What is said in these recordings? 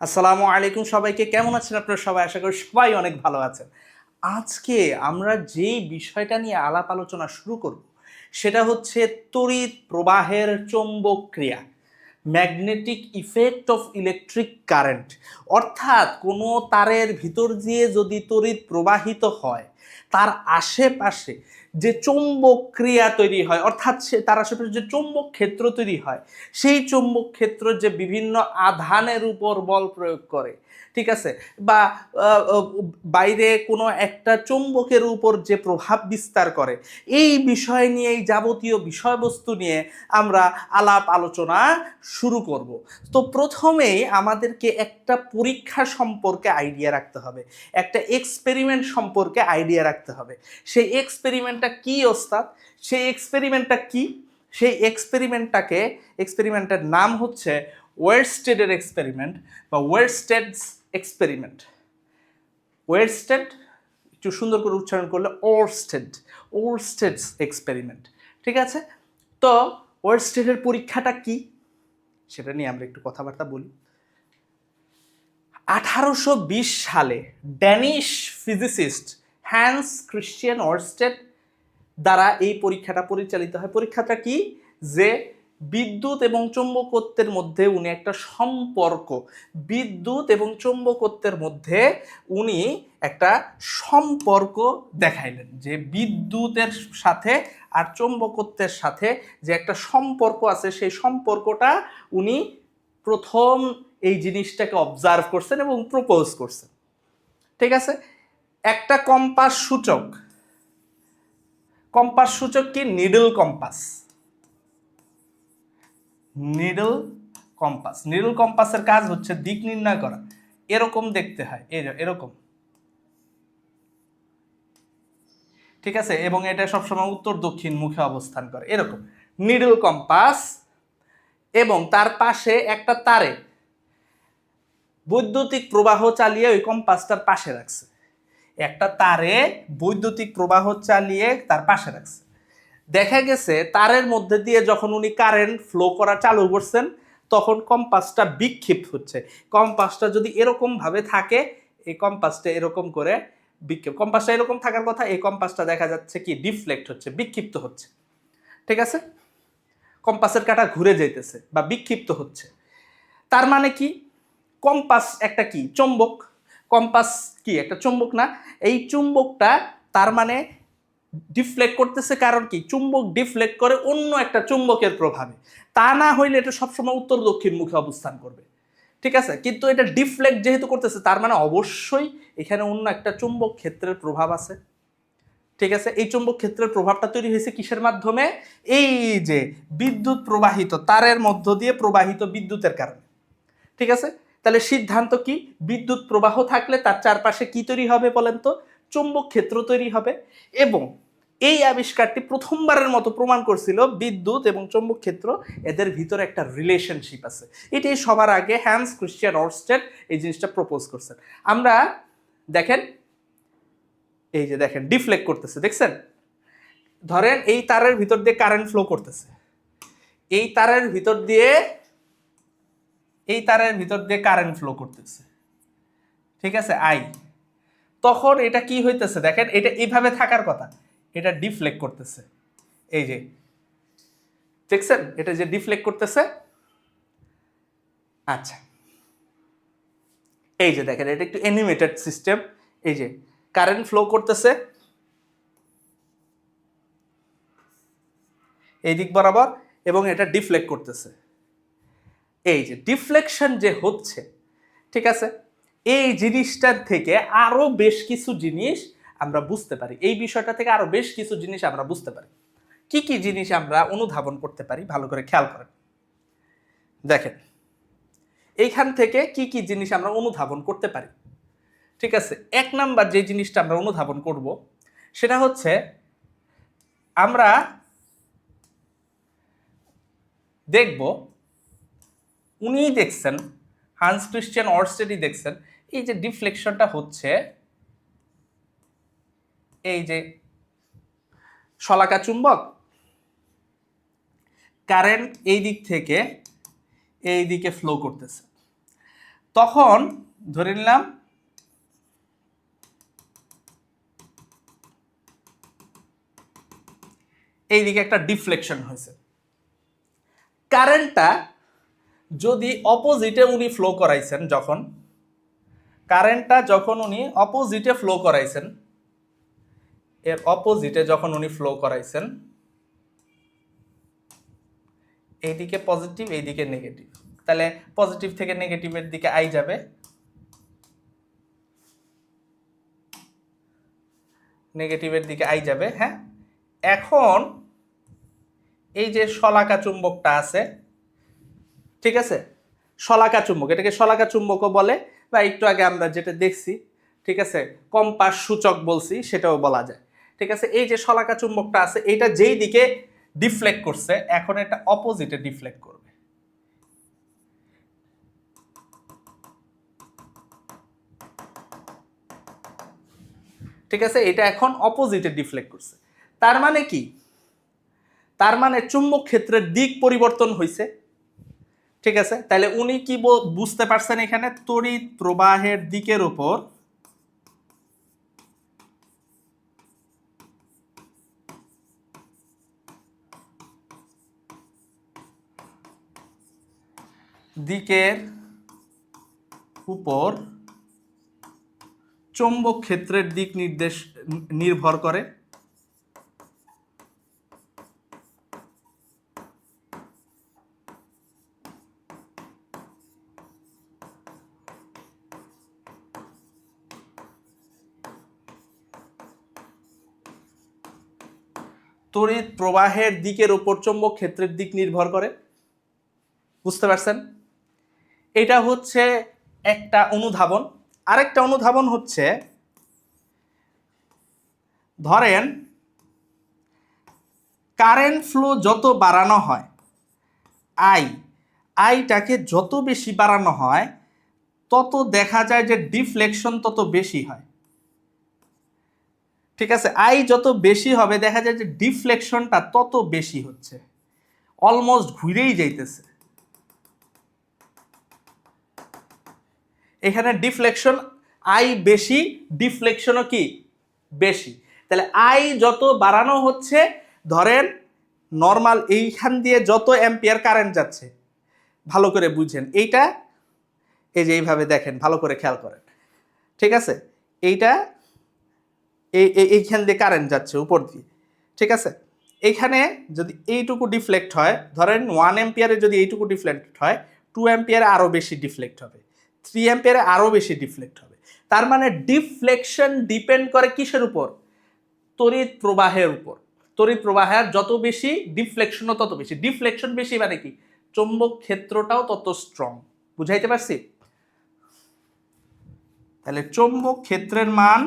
আসসালামু আলাইকুম সবাইকে। কেমন আছেন আপনারা সবাই? আশা করি সবাই অনেক ভালো আছেন। আজকে আমরা যেই বিষয়টা নিয়ে আলাপ আলোচনা শুরু করব, সেটা হচ্ছে তড়িৎ প্রবাহের চৌম্বক ক্রিয়া। Magnetic effect of electric current অর্থাৎ কোনো তারের ভিতর দিয়ে যদি তড়িৎ প্রবাহিত হয়, তার আশেপাশে যে চৌম্বক ক্রিয়া তৈরি হয়, অর্থাৎ সে, তার আশেপাশে যে চৌম্বক ক্ষেত্র তৈরি হয়, সেই চৌম্বক ক্ষেত্র যে বিভিন্ন আধানের উপর বল প্রয়োগ করে ঠিক আছে? বা বাইরে কোনো একটা চৌম্বকের উপর যে প্রভাব বিস্তার করে, এই বিষয় নিয়ে, এই যাবতীয় বিষয়বস্তু নিয়ে আমরা আলাপ আলোচনা শুরু করব। তো প্রথমেই আমাদেরকে একটা পরীক্ষা সম্পর্কে আইডিয়া রাখতে হবে। একটা এক্সপেরিমেন্ট সম্পর্কে আইডিয়া রাখতে হবে। সেই এক্সপেরিমেন্টটা কি ওস্তাদ? সেই এক্সপেরিমেন্টটা কি? সেই এক্সপেরিমেন্টটাকে এক্সপেরিমেন্টের নাম হচ্ছে ওয়েরস্টেডের এক্সপেরিমেন্ট বা ওয়েরস্টেডস এক্সপেরিমেন্ট ওয়েরস্টেড একটু সুন্দর করে উচ্চারণ করলে ওরস্টেড ওরস্টেডস এক্সপেরিমেন্ট ঠিক আছে? তো ওয়েরস্টেডের পরীক্ষাটা কি? সেটা নিয়ে আমরা একটু কথাবার্তা বলি। আঠারোশো বিশ সালে Danish physicist Hans Christian Oersted দ্বারা এই পরীক্ষাটা পরিচালিত হয়। পরীক্ষাটা কি? যে বিদ্যুৎ এবং চৌম্বকত্বের মধ্যে উনি একটা সম্পর্ক। বিদ্যুৎ এবং চৌম্বকত্বের মধ্যে উনি একটা সম্পর্ক দেখাইলেন যে বিদ্যুতের সাথে আর চৌম্বকত্বের সাথে যে একটা সম্পর্ক আছে, সেই সম্পর্কটা উনি প্রথম এই জিনিসটাকে অবজার্ভ করছেন এবং প্রপোজ করছেন। ঠিক আছে? একটা কম্পাস সূচক। কম্পাস সূচক কি? Needle compass needle compass. Needle কম্পাসের কাজ হচ্ছে দিক নির্ণয় করা। এরকম দেখতে হয়। এই এরকম। ঠিক আছে? এবং এটা সবসময় উত্তর দক্ষিণ মুখে অবস্থান করে। এরকম। নিডল কম্পাস এবং তার পাশে একটা তারে বৈদ্যুতিক প্রবাহ চালিয়ে ওই কম্পাসটার পাশে রাখছে। একটা তারে বৈদ্যুতিক প্রবাহ চালিয়ে তার পাশে রাখছে। দেখা গেছে তারের মধ্যে দিয়ে যখন উনি কারেন্ট ফ্লো করা চালু করছেন, তখন কম্পাসটা বিক্ষিপ্ত হচ্ছে। কম্পাসটা যদি এরকম ভাবে থাকে, এই কম্পাসটা এরকম করে বিক্ষেপ কম্পাসটা এরকম থাকার কথা, এই কম্পাসটা দেখা যাচ্ছে কি ডিফ্লেক্ট হচ্ছে, বিক্ষিপ্ত হচ্ছে। ঠিক আছে? কম্পাসের কাটা ঘুরে যাইতেছে বা বিক্ষিপ্ত হচ্ছে। তার মানে কি? কম্পাস একটা কি? চুম্বক। কম্পাস কি? একটা চুম্বক না। এই চুম্বকটা তার মানে ডিফ্লেক্ট করতেছে কারণ কি? চুম্বক ডিফ্লেক্ট করে অন্য একটা চুম্বকের প্রভাবে। তা না হইলে এটা সবসময় উত্তর দক্ষিণ মুখে অবস্থান করবে। ঠিক আছে? কিন্তু এটা ডিফ্লেক্ট যেহেতু করতেছে, তার মানে অবশ্যই এখানে অন্য একটা চুম্বক ক্ষেত্রের প্রভাব আছে। ঠিক আছে? এই চুম্বক ক্ষেত্রের প্রভাবটা তৈরি হয়েছে কিসের মাধ্যমে? এই যে বিদ্যুৎ প্রবাহিত, তারের মধ্য দিয়ে প্রবাহিত বিদ্যুতের কারণে। ঠিক আছে? তাহলে সিদ্ধান্ত কি? বিদ্যুৎ প্রবাহ থাকলে তার চারপাশে কি তৈরি হবে বলেন তো? চুম্বক ক্ষেত্র তৈরি হবে এবং এই আবিষ্কারটি প্রথমবারের মতো প্রমাণ করছিল বিদ্যুৎ এবং চৌম্বক ক্ষেত্র এদের ভিতরে একটা রিলেশনশিপ আছে। এটাই সবার আগে হ্যান্স ক্রিশ্চিয়ান অরস্টেড এই জিনিসটা প্রপোজ করছেন। আমরা দেখেন, এই যে দেখেন ডিফ্লেক্ট করতেছে, দেখছেন? ধরেন এই তারের ভিতর দিয়ে কারেন্ট ফ্লো করতেছে। এই তারের ভিতর দিয়ে, এই তারের ভিতর দিয়ে কারেন্ট ফ্লো করতেছে। ঠিক আছে? আই তখন এটা কি হইতেছে? দেখেন, এটা এইভাবে থাকার কথা। এটা ডিফ্লেক্ট করতেছে। এই যে, দেখছেন? এটা যে ডিফ্লেক্ট করতেছে। আচ্ছা। এই যে দেখেন, এটা একটু অ্যানিমেটেড সিস্টেম এই যে কারেন্ট ফ্লো করতেছে। এই দিক বরাবর, এবং এটা ডিফ্লেক্ট করতেছে। এই যে ডিফ্লেকশন যে হচ্ছে, ঠিক আছে? এই জিনিসটার থেকে আরও বেশ কিছু জিনিস আমরা বুঝতে পারি। এই বিষয়টা থেকে আরও বেশ কিছু জিনিস আমরা বুঝতে পারি। কি কি জিনিস আমরা অনুধাবন করতে পারি? ভালো করে খেয়াল করেন। দেখেন, এইখান থেকে কি কি জিনিস আমরা অনুধাবন করতে পারি? ঠিক আছে, এক নাম্বার যে জিনিসটা আমরা অনুধাবন করব, সেটা হচ্ছে আমরা দেখব উনি দেখছেন হান্স ক্রিশ্চিয়ান অরস্টেডই দেখছেন, এই যে ডিফ্লেকশনটা হচ্ছে, এই যে শলাকা চুম্বক, কারেন্ট এই দিক থেকে এই দিকে ফ্লো করতেছে। তখন ধরে নিলাম এইদিকে একটা ডিফ্লেকশন হয়েছে। কারেন্টটা যদি অপোজিটে উনি ফ্লো করাইছেন যখন কারেন্টটা যখন উনি অপোজিটে ফ্লো করাইছেন, এর অপোজিটে যখন উনি ফ্লো করাইছেন, এইদিকে পজিটিভ এইদিকে নেগেটিভ তাহলে পজিটিভ থেকে নেগেটিভের দিকে আই যাবে। নেগেটিভের দিকে আই যাবে হ্যাঁ? এখন এই যে শলাকা চুম্বকটা আছে ঠিক আছে? শলাকা চুম্বক, এটাকে শলাকা চুম্বকও বলে, বা একটু আগে আমরা যেটা দেখছি, ঠিক আছে? কম্পাস সূচক বলছি, সেটাও বলা যায়। ঠিক আছে? এই যে শলাকা চুম্বকটা আছে, এটা যেই দিকে ডিফ্লেক্ট করছে, এখন এটা অপোজিটে ডিফ্লেক্ট করবে। ঠিক আছে? এটা এখন অপোজিটে ডিফ্লেক্ট করছে। তার মানে কি? তার মানে চুম্বক ক্ষেত্রের দিক পরিবর্তন হয়েছে ঠিক আছে? তাহলে উনি কি বুঝতে পারছেন এখানে? তড়িৎ প্রবাহের দিকের উপর দিকের উপর চৌম্বক ক্ষেত্রের দিক নির্দেশ, নির্ভর করে তড়িৎ প্রবাহের দিকের উপর চৌম্বক ক্ষেত্রের দিক নির্ভর করে। বুঝতে পারছেন? এটা হচ্ছে একটা অনুধাবন। আরেকটা অনুধাবন হচ্ছে, ধরেন, কারেন্ট ফ্লো যত বাড়ানো হয়, আই, আইটাকে যত বেশি বাড়ানো হয়, তত দেখা যায় যে ডিফ্লেকশন তত বেশি হয়। ঠিক আছে? আই যত বেশি হবে, দেখা যায় যে ডিফ্লেকশনটা তত বেশি হচ্ছে। অলমোস্ট ঘুরেই যাইতেছে। এখানে ডিফ্লেকশন আই বেশি ডিফ্লেকশনও কি? বেশি। তাহলে আই যত বাড়ানো হচ্ছে, ধরেন নর্মাল এইখান দিয়ে যত অ্যাম্পিয়ার কারেন্ট যাচ্ছে, ভালো করে বুঝেন। এইটা, এই যে এইভাবে দেখেন, ভালো করে খেয়াল করেন। ঠিক আছে? এইটা এই এই- এইখান দিয়ে কারেন্ট যাচ্ছে, উপর দিয়ে, ঠিক আছে? এইখানে যদি এইটুকু ডিফ্লেক্ট হয়, ধরেন ওয়ান এম্পিয়ারে যদি এইটুকু ডিফ্লেক্ট হয় টু এম্পিয়ারে আরও বেশি ডিফ্লেক্ট হবে থ্রি এম্পিয়ারে আরও বেশি ডিফ্লেক্ট হবে। তার মানে ডিফ্লেকশন ডিপেন্ড করে কিসের উপর? তড়িৎ প্রবাহের উপর। তড়িৎ প্রবাহের যত বেশি ডিফ্লেকশনও তত বেশি। ডিফ্লেকশন বেশি মানে কি? চৌম্বক ক্ষেত্রটাও তত স্ট্রং বুঝাইতে পারছি? তাহলে চৌম্বক ক্ষেত্রের মান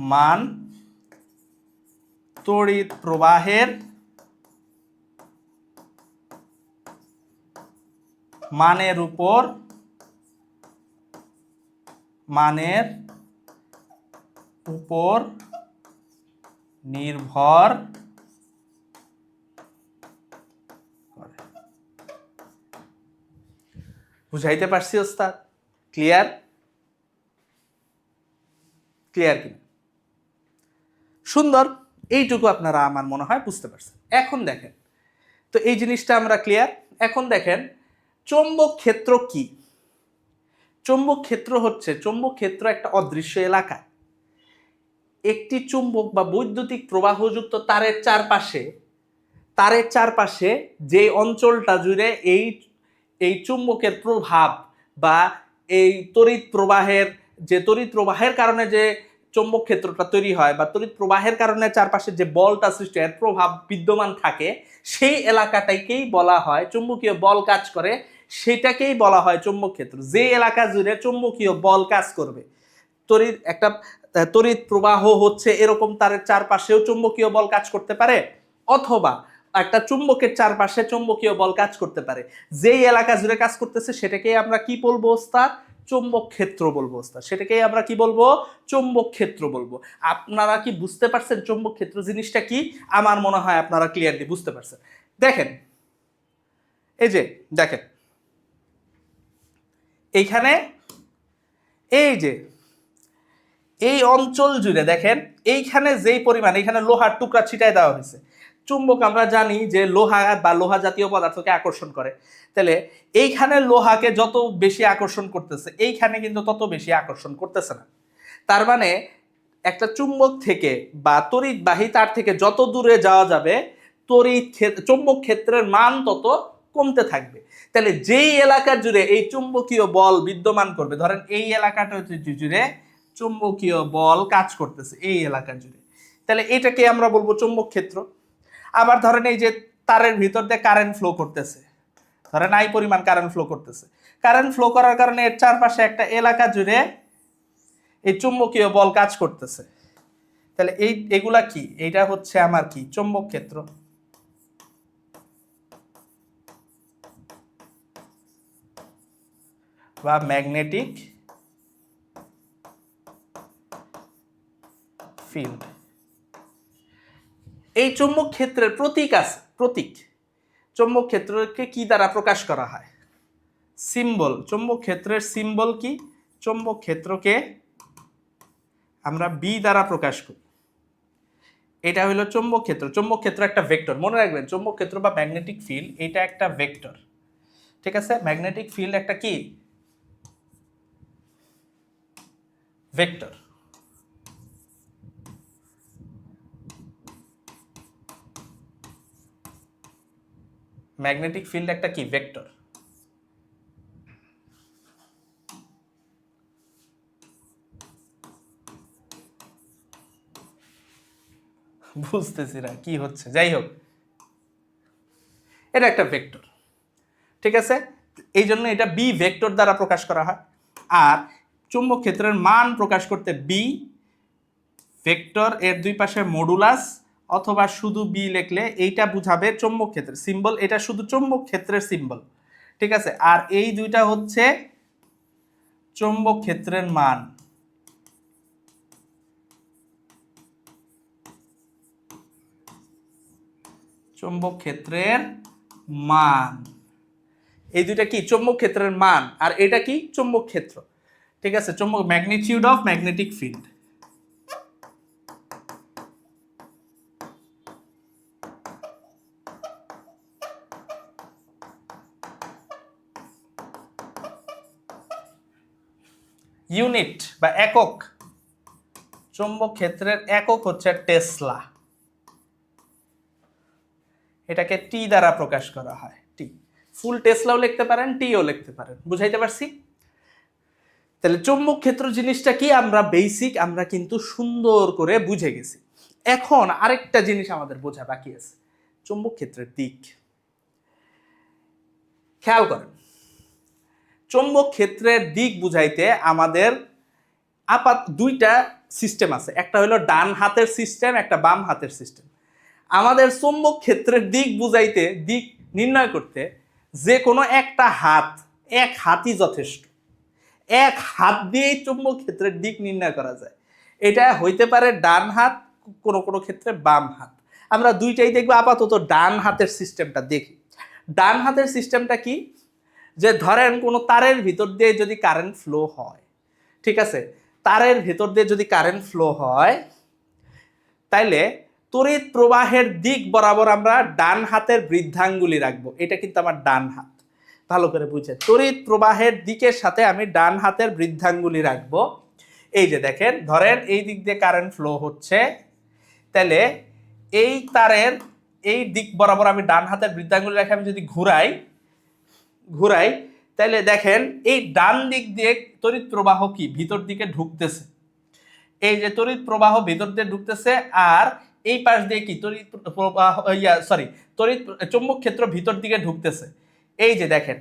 মান তড়িৎ প্রবাহের মানের উপর মানের উপর নির্ভর বুঝাইতে পারছি ওস্তাদ? ক্লিয়ার ক্লিয়ার কি সুন্দর, এইটুকু আপনারা আমার মনে হয় বুঝতে পারছেন। এখন দেখেন, তো এই জিনিসটা আমরা ক্লিয়ার এখন দেখেন, চৌম্বক ক্ষেত্র কি? চৌম্বক ক্ষেত্র হচ্ছে, চৌম্বক ক্ষেত্র একটা অদৃশ্য এলাকা। একটি চুম্বক বা বৈদ্যুতিক প্রবাহযুক্ত তারের চারপাশে তারের চারপাশে যে অঞ্চলটা জুড়ে এই এই চুম্বকের প্রভাব বা এই তড়িৎ প্রবাহের, যে তড়িৎ প্রবাহের কারণে যে চৌম্বক ক্ষেত্রটা তৈরি হয় বা তড়িৎ প্রবাহের কারণে চারপাশে যে বলটা সৃষ্টি হয় প্রভাব বিদ্যমান থাকে, সেই এলাকাটাকেই বলা হয় চুম্বকীয় বল কাজ করে, সেটাকেই বলা হয় চৌম্বক ক্ষেত্র। যে এলাকা জুড়ে চুম্বকীয় বল কাজ করবে, তড়িৎ একটা তড়িৎ প্রবাহ হচ্ছে এরকম তারের চারপাশেও চুম্বকীয় বল কাজ করতে পারে, অথবা একটা চুম্বকের চারপাশে চুম্বকীয় বল কাজ করতে পারে। যেই এলাকা জুড়ে কাজ করতেছে, সেটাকেই আমরা কি বলব ওস্তাদ চুম্বক ক্ষেত্র বলব ওস্তাদ। সেটাকেই আমরা কি বলব? চুম্বক ক্ষেত্র বলব। আপনারা কি বুঝতে পারছেন চুম্বক ক্ষেত্র জিনিসটা কি? আমার মনে হয় আপনারা ক্লিয়ারলি বুঝতে পারছেন। দেখেন, এই যে, দেখেন। এইখানে, এই যে, এই অঞ্চল জুড়ে দেখেন, এইখানে যেই পরিমাণ এখানে লোহার টুকরা ছিটায় দেওয়া হয়েছে। চুম্বক আমরা জানি যে লোহা বা লোহা জাতীয় পদার্থকে আকর্ষণ করে। তাহলে এইখানে লোহাকে যত বেশি আকর্ষণ করতেছে, এইখানে কিন্তু তত বেশি আকর্ষণ করতেছে না। তার মানে একটা চুম্বক থেকে বা তড়িৎবাহী তার থেকে যত দূরে যাওয়া যাবে, তড়িৎ চুম্বক ক্ষেত্রের মান তত কমতে থাকবে। তাহলে যেই এলাকা জুড়ে এই চুম্বকীয় বল বিদ্যমান করবে, ধরেন এই এলাকাটা হচ্ছে জুড়ে চুম্বকীয় বল কাজ করতেছে এই এলাকা জুড়ে। তাহলে এটাকে আমরা বলব চুম্বক ক্ষেত্র। আবার ধরেন এই যে তারের ভিতর দিয়ে কারেন্ট ফ্লো করতেছে। ধরেন আই পরিমাণ কারেন্ট ফ্লো করতেছে। কারেন্ট ফ্লো করার কারণে এর চারপাশে একটা এলাকা জুড়ে এই চুম্বকীয় বল কাজ করতেছে। তাহলে এই, এগুলা কি? এইটা হচ্ছে আমার কি? চুম্বক ক্ষেত্র। বা ম্যাগনেটিক ফিল্ড এই চুম্বক ক্ষেত্রের প্রতীক আছে, প্রতীক। চুম্বক ক্ষেত্রকে কি দ্বারা প্রকাশ করা হয়? সিম্বল চুম্বক ক্ষেত্রের সিম্বল কি? চুম্বক ক্ষেত্রকে আমরা বি দ্বারা প্রকাশ করি। এটা হলো চুম্বক ক্ষেত্র চুম্বক ক্ষেত্র একটা ভেক্টর মনে রাখবেন চুম্বক ক্ষেত্র বা ম্যাগনেটিক ফিল্ড এটা একটা ভেক্টর ঠিক আছে? ম্যাগনেটিক ফিল্ড একটা কি? ভেক্টর ম্যাগনেটিক ফিল্ড একটা কি? ভেক্টর। বুঝতেছি না, কি হচ্ছে? যাই হোক। এটা একটা ভেক্টর। ঠিক আছে? এই জন্য এটা বি ভেক্টর দ্বারা প্রকাশ করা হয়। আর চুম্বক ক্ষেত্রের মান প্রকাশ করতে বি ভেক্টর এর দুই পাশে মডুলাস অথবা শুধু বি লিখলে এইটা বুঝাবে চুম্বক ক্ষেত্রের সিম্বল এটা শুধু চুম্বক ক্ষেত্রের সিম্বল ঠিক আছে? আর এই দুইটা হচ্ছে চুম্বক ক্ষেত্রের মান। চুম্বক ক্ষেত্রের মান। এই দুইটা কি? চুম্বক ক্ষেত্রের মান। আর এটা কি? চুম্বক ক্ষেত্র। ঠিক আছে? চুম্বক magnitude of magnetic field unit বা একক চুম্বক ক্ষেত্রের একক হচ্ছে টেসলা। এটাকে টি দ্বারা প্রকাশ করা হয় টি ফুল টেসলাও লিখতে পারেন টিও লিখতে পারেন। বুঝাইতে পারছি? তাহলে চুম্বক ক্ষেত্র জিনিসটা কি? আমরা বেসিক আমরা কিন্তু সুন্দর করে বুঝে গেছি। এখন আরেকটা জিনিস আমাদের বোঝা বাকি আছে, চুম্বক ক্ষেত্রের দিক। খেয়াল করেন চুম্বক ক্ষেত্রের দিক বুঝাইতে আমাদের আপাত দুইটা সিস্টেম আছে। একটা হলো ডান হাতের সিস্টেম একটা বাম হাতের সিস্টেম আমাদের চৌম্বক ক্ষেত্রের দিক বুঝাইতে, দিক নির্ণয় করতে যে কোনো একটা হাত, এক হাতই যথেষ্ট। এক হাত দিয়েই চৌম্বক ক্ষেত্রের দিক নির্ণয় করা যায়। এটা হইতে পারে ডান হাত, কোনো কোনো ক্ষেত্রে বাম হাত। আমরা দুইটাই দেখব, আপাতত ডান হাতের সিস্টেমটা দেখি। ডান হাতের সিস্টেমটা কি? যে ধরেন কোনো তারের ভিতর দিয়ে যদি কারেন্ট ফ্লো হয়, ঠিক আছে? তারের ভিতর দিয়ে যদি কারেন্ট ফ্লো হয়, তাইলে তড়িৎ প্রবাহের দিক বরাবর আমরা ডান হাতের বৃদ্ধাঙ্গুলি রাখব। এটা কিন্তু আমার ডান হাত। ভালো করে বুঝে। তড়িৎ প্রবাহের দিকের সাথে আমি ডান হাতের বৃদ্ধাঙ্গুলি রাখব। এই যে দেখেন, ধরেন এই দিক দিয়ে কারেন্ট ফ্লো হচ্ছে তাহলে এই তারের এই দিক বরাবর আমি ডান হাতের বৃদ্ধাঙ্গুলি রেখে আমি যদি ঘুরাই ঘুরাই তাহলে দেখেন এই ডান দিক দিয়ে তড়িৎ প্রবাহ কি? ভিতর দিকে ঢুকতেছে। এই যে তড়িৎ প্রবাহ ভিতর দিয়ে ঢুকতেছে আর এই পাশ দিয়ে কি? তড়িৎ প্রবাহ ইয়া সরি তড়িৎ, চুম্বক ক্ষেত্র ভিতর দিকে ঢুকতেছে। এই যে দেখেন,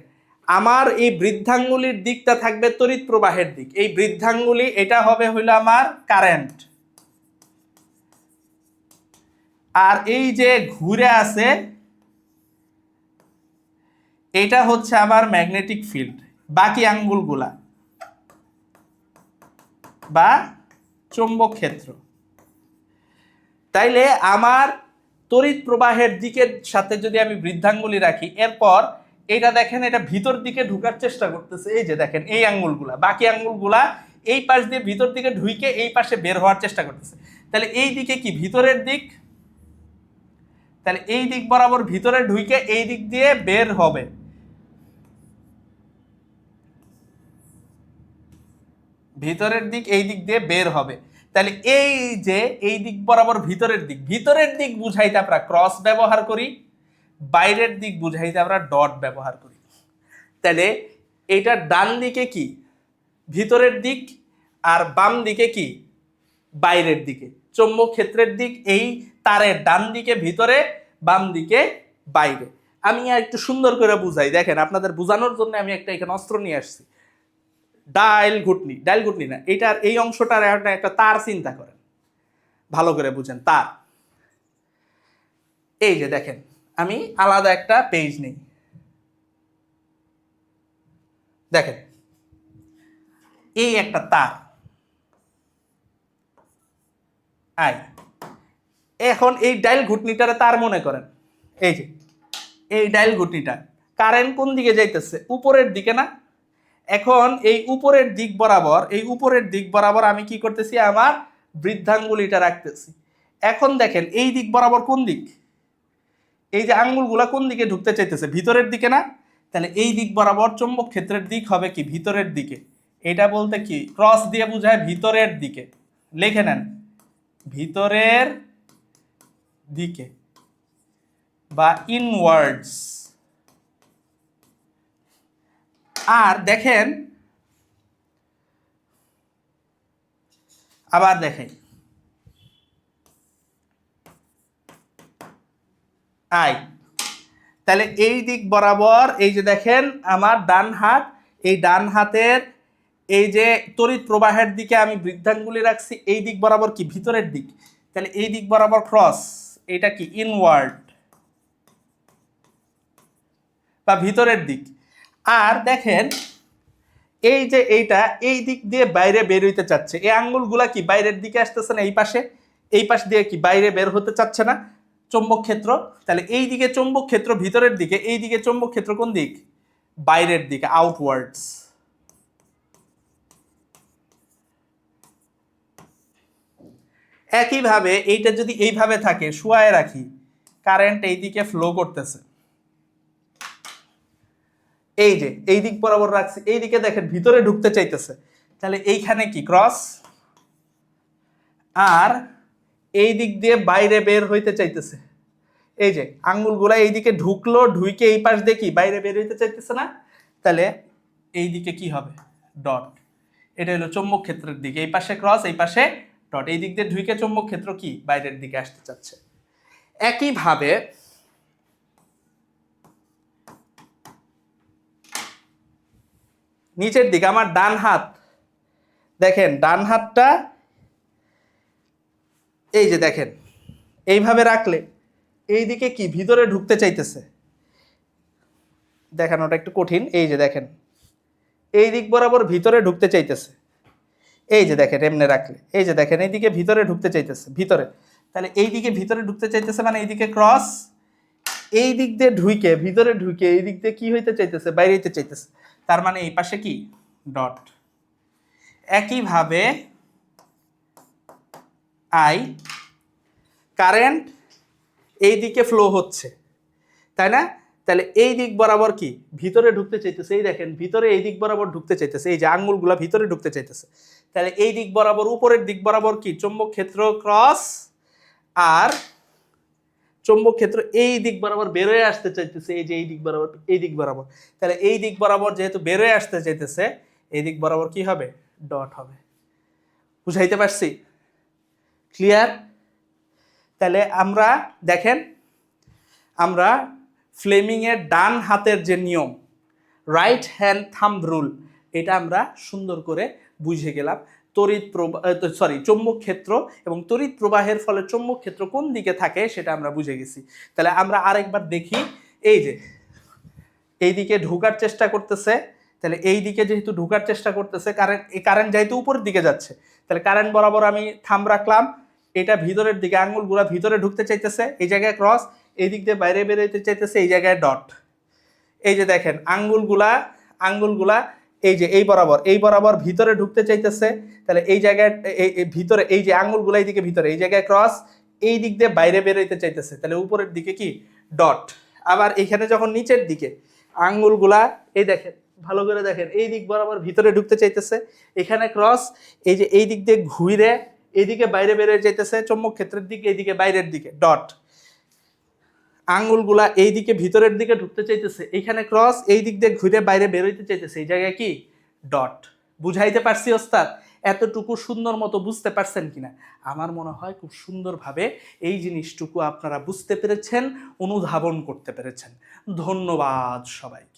আমার এই বৃদ্ধাঙ্গুলির দিকটা থাকবে তড়িৎ প্রবাহের দিক। এই বৃদ্ধাঙ্গুলি, এটা হবে হইল আমার কারেন্ট। আর এই যে ঘুরে আছে এটা হচ্ছে আমার ম্যাগনেটিক ফিল্ড বাকি আঙ্গুলগুলা। বা চৌম্বক ক্ষেত্র। তাইলে আমার তড়িৎ প্রবাহের দিকের সাথে যদি আমি বৃদ্ধাঙ্গুলি রাখি, এরপর এটা দেখেন, এটা ভিতর দিকে ঢুকার চেষ্টা করতেছে। এই যে দেখেন, এই আঙ্গুলগুলা, বাকি আঙ্গুলগুলা এই পাশ দিয়ে ভিতর দিকে ঢুইকে এই পাশে বের হওয়ার চেষ্টা করতেছে। তাহলে এই দিকে কি ভিতরের দিক? তাহলে এই দিক বরাবর ভিতরে ঢুইকে এই দিক দিয়ে বের হবে। ভিতরের দিক এই দিক দিয়ে বের হবে। তাহলে এই যে এই দিক বরাবর ভিতরের দিক ভিতরের দিক বুঝাইতে আমরা ক্রস ব্যবহার করি, বাইরের দিক বুঝাইতে আমরা ডট ব্যবহার করি। তাহলে এইটা ডান দিকে কি? ভিতরের দিক আর বাম দিকে কি? বাইরের দিকে। চৌম্বক ক্ষেত্রের দিক এই তারের ডান দিকে ভিতরে, বাম দিকে বাইরে। আমি একটু সুন্দর করে বুঝাই। দেখেন, আপনাদের বোঝানোর জন্য আমি একটা এখানে অস্ত্র নিয়ে আসছি। ডাইল ঘুটনি ডাইল ঘুটনি না, এটার এই অংশটার একটা তার চিন্তা করেন। ভালো করে বুঝেন, তার। এই যে দেখেন, আমি আলাদা একটা পেজ নেই। দেখেন, এই একটা তার। আই, এখন এই ডাইল ঘুটনিটারে তার মনে করেন। এই যে, এই ডাইল ঘুটনিটা কারেন্ট কোন দিকে যাইতেছে? উপরের দিকে না? এখন এই উপরের দিক বরাবর, এই উপরের দিক বরাবর আমি কি করতেছি? আমার বৃদ্ধাঙ্গুলিটা রাখতেছি। এখন দেখেন, এই দিক বরাবর কোন দিক? এই যে আঙ্গুলগুলা কোন দিকে ঢুকতে চাইতেছে? ভিতরের দিকে না? তাহলে এই দিক বরাবর চৌম্বক ক্ষেত্রের দিক হবে কি? ভিতরের দিকে। এটা বলতে কি? ক্রস দিয়ে বোঝায় ভিতরের দিকে। লিখে নেন। ভিতরের দিকে বা ইনওয়ার্ডস আর দেখেন, আবার দেখেন। আই। তাহলে এই দিক বরাবর, এই যে দেখেন আমার ডান হাত, এই ডান হাতের এই যে তড়িৎ প্রবাহের দিকে আমি বৃদ্ধাঙ্গুলি রাখছি, এই দিক বরাবর কি? ভিতরের দিক। তাহলে এই দিক বরাবর ক্রস এটা কি? ইনওয়ার্ড বা ভিতরের দিক। আর দেখেন, এই যে এইটা, এই দিক দিয়ে বাইরে বের হইতে চাচ্ছে। এই আঙ্গুলগুলা কি বাইরের দিকে আসতেছে না এই পাশে? এই পাশ দিয়ে কি বাইরে বের হতে চাচ্ছে না? চৌম্বক ক্ষেত্র? তাহলে এই দিকে চৌম্বক ক্ষেত্র ভিতরের দিকে, এই দিকে চৌম্বক ক্ষেত্র কোন দিক? বাইরের দিকে আউটওয়ার্ডস একইভাবে এইটা যদি এইভাবে থাকে, শুয়ায় রাখি কারেন্ট এই দিকে ফ্লো করতেছে। এই যে, এই দিক বরাবর রাখছি, এই দিকে দেখেন ভিতরে ঢুকতে চাইতেছে। তাহলে এইখানে কি? ক্রস আর এই দিক দিয়ে বাইরে বের হইতে চাইতেছে। এই যে, আঙ্গুলগুলা এই দিকে ঢুকলো, ঢুইকে এই পাশ কি? বাইরে বের হইতে চাইতেছে না? তাহলে এই দিকে কি হবে? ডট এটা হলো চৌম্বক ক্ষেত্রের দিকে। এই পাশে ক্রস এই পাশে ডট এই দিক দিয়ে ঢুইকে চৌম্বক ক্ষেত্র কি? বাইরের দিকে আসতে চাচ্ছে। একইভাবে নিচের দিকে, আমার ডান হাত। দেখেন, ডান হাতটা, এই যে দেখেন, এইভাবে রাখলে এই দিকে কি, ভিতরে ঢুকতে চাইতেছে। দেখেন, ওটা একটু কঠিন, এই যে দেখেন, এই দিক বরাবর ভিতরে ঢুকতে চাইতেছে। এই যে দেখেন, এমনি রাখলে, এই যে দেখেন, এইদিকে ভিতরে ঢুকতে চাইতেছে, ভিতরে। তাহলে এই দিকে ভিতরে ঢুকতে চাইতেছে মানে এইদিকে ক্রস, এই দিক দিয়ে ঢুইকে, ভিতরে ঢুকে এই দিক দিয়ে কি হইতে চাইতেছে, বাইরে হইতে চাইতেছে। তার মানে এই পাশে কি? ডট একইভাবে আই কারেন্ট এই দিকে ফ্লো হচ্ছে, তাই না? তাহলে এই দিক বরাবর কি? ভিতরে ঢুকতে চাইতেছে, এই দেখেন, ভিতরে এই দিক বরাবর ঢুকতে চাইতেছে, এই যে আঙ্গুলগুলা ভিতরে ঢুকতে চাইতেছে। তাহলে এই দিক বরাবর, উপরের দিক বরাবর কি? চৌম্বক ক্ষেত্র ক্রস আর চৌম্বক ক্ষেত্র এই দিক বরাবর বেরোয় আসতে চাইতেছে, এই যে এই দিক বরাবর, এই দিক বরাবর। তাহলে এই দিক বরাবর যেহেতু বেরোয় আসতে চাইতেছে, এই দিক বরাবর কি হবে? ডট হবে। বুঝাইতে পারছি? ক্লিয়ার তাহলে আমরা, দেখেন, আমরা ফ্লেমিংয়ের ডান হাতের যে নিয়ম রাইট হ্যান্ড থাম্ব রুল এটা আমরা সুন্দর করে বুঝে গেলাম। তড়িৎ প্রবাহ সরি চৌম্বক ক্ষেত্র এবং তড়িৎ প্রবাহের ফলে চৌম্বক ক্ষেত্র কোন দিকে থাকে সেটা আমরা বুঝে গেছি। তাহলে আমরা আরেকবার দেখি, এই যে, এইদিকে ঢোকার চেষ্টা করতেছে, তাহলে এই দিকে যেহেতু ঢোকার চেষ্টা করতেছে কারেন্ট এই কারেন্ট যেহেতু উপরের দিকে যাচ্ছে, তাহলে কারেন্ট বরাবর আমি থাম রাখলাম, এটা ভিতরের দিকে আঙুলগুলা ভিতরে ঢুকতে চাইতেছে, এই জায়গায় ক্রস এই দিক দিয়ে বাইরে বেরোতে চাইতেছে, এই জায়গায় ডট এই যে দেখেন আঙ্গুলগুলা আঙ্গুলগুলা এই যে এই বরাবর এই বরাবর ভিতরে ঢুকতে চাইতেছে, তাহলে এই জায়গায়, এই ভিতরে, এই যে আঙ্গুলগুলা এই দিকে ভিতরে, এই জায়গায় ক্রস এই দিক দিয়ে বাইরে বেরোইতে চাইতেছে, তাহলে উপরের দিকে কি? ডট আবার এখানে যখন নিচের দিকে, আঙ্গুলগুলা, এই দেখেন, ভালো করে দেখেন, এই দিক বরাবর ভিতরে ঢুকতে চাইতেছে, এখানে ক্রস এই যে এই দিক দিয়ে ঘুরে এইদিকে বাইরে বেরোয় যাইতেছে, চৌম্বক ক্ষেত্রের দিকে এইদিকে বাইরের দিকে ডট আঙ্গুলগুলা এই দিকে ভিতরের দিকে ঢুকতে চাইতেছে। এখানে ক্রস এই দিক দিয়ে ঘুরে বাইরে বেরোইতে চাইতেছে। এই জায়গায় কি? ডট বুঝাইতে পারছি, ওস্তাদ? এতটুকু সুন্দর মতো বুঝতে পারছেন কিনা? আমার মনে হয় খুব সুন্দরভাবে এই জিনিসটুকু আপনারা বুঝতে পেরেছেন, অনুধাবন করতে পেরেছেন। ধন্যবাদ সবাইকে